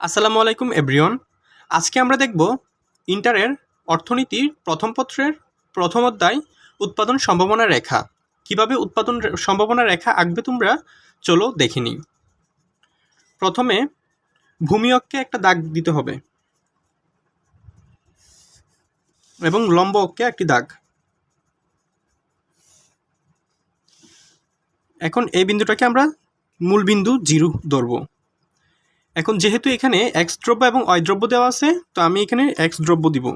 আসসালামু আলাইকুম, এভরিওয়ান। আজকে আমরা দেখব ইন্টারের অর্থনীতির প্রথম পত্রের প্রথম অধ্যায়, উৎপাদন সম্ভাবনা রেখা। কীভাবে উৎপাদন সম্ভাবনা রেখা আঁকবে তোমরা? চলো দেখে নিই। প্রথমে ভূমি অক্ষে একটা দাগ দিতে হবে। এবং লম্ব অক্ষে একটি দাগ। এখন এই বিন্দুটাকে আমরা মূল বিন্দু জিরো ধরবো। এখন যেহেতু এখানে এক্স দ্রব্য এবং ওয়াই দ্রব্য দেওয়া আছে, তো আমি এখানে এক্স দ্রব্য দিব।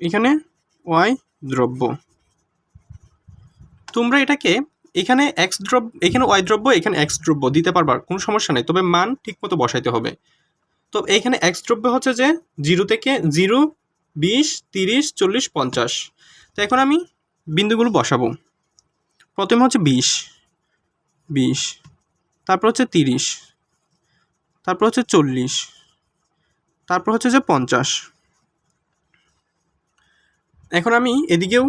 এখানে ওয়াই দ্রব্য। তোমরা এটাকে এখানে এক্স দ্রব্য, এখানে ওয়াই দ্রব্য, এখানে এক্স দ্রব্য দিতে পারবার কোনো সমস্যা নেই। তবে মান ঠিকমতো বসাইতে হবে। তো এখানে এক্স দ্রব্য হচ্ছে যে জিরো থেকে জিরো, বিশ, তিরিশ, চল্লিশ, পঞ্চাশ। তো এখন আমি বিন্দুগুলো বসাবো। প্রথমে হচ্ছে বিশ। বিশ। তারপর হচ্ছে তিরিশ। তারপর হচ্ছে চল্লিশ। তারপর হচ্ছে যে পঞ্চাশ। এখন আমি এদিকেও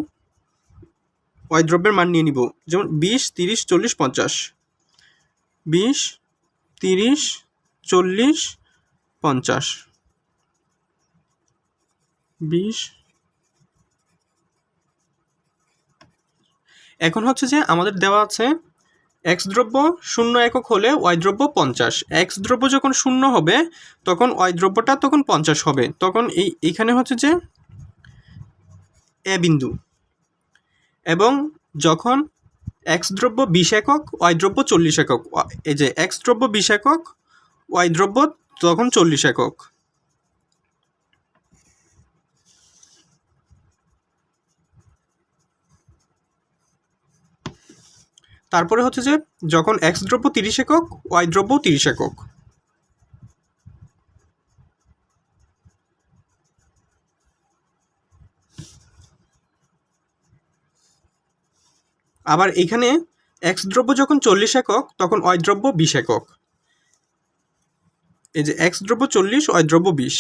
দ্রব্যের মান নিয়ে নিব। যেমন বিশ, তিরিশ, চল্লিশ, পঞ্চাশ। বিশ, তিরিশ, চল্লিশ, পঞ্চাশ। বিশ। এখন হচ্ছে যে আমাদের দেওয়া আছে এক্স দ্রব্য শূন্য একক হলে ওয়াই দ্রব্য পঞ্চাশ। এক্স দ্রব্য যখন শূন্য হবে, তখন ওয়াই দ্রব্যটা তখন পঞ্চাশ হবে। তখন এই, এখানে হচ্ছে যে এ বিন্দু। এবং যখন এক্স দ্রব্য বিশ একক ওয়াই দ্রব্য চল্লিশ একক। এই যে এক্স দ্রব্য বিশ একক ওয়াই দ্রব্য তখন চল্লিশ একক। তারপরে হচ্ছে যে যখন এক্স দ্রব্য তিরিশ একক ওয়াই দ্রব্য তিরিশ একক। আবার এখানে এক্স দ্রব্য যখন চল্লিশ একক, তখন ওয়াই দ্রব্য বিশ একক। এই যে এক্স দ্রব্য চল্লিশ ওয়াই দ্রব্য বিশ।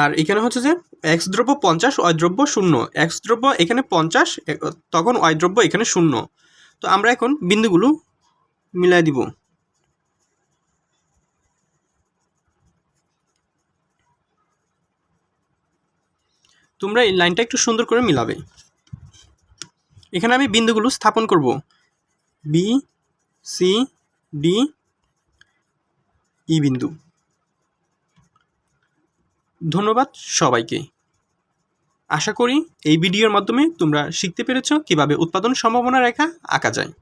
আর এখানে হচ্ছে যে এক্স দ্রব্য পঞ্চাশ ওয়াই দ্রব্য শূন্য। এক্স দ্রব্য এখানে পঞ্চাশ তখন ওয়াই দ্রব্য এখানে শূন্য। তো আমরা এখন বিন্দুগুলো মিলাই দিব। তোমরা এই লাইনটা একটু সুন্দর করে মিলাবে। এখানে আমি বিন্দুগুলো স্থাপন করব। বি সি ডি ই বিন্দু। ধন্যবাদ সবাইকে। আশা করি এই ভিডিওর মাধ্যমে তোমরা শিখতে পেরেছ কীভাবে উৎপাদন সম্ভাবনা রেখা আঁকা যায়।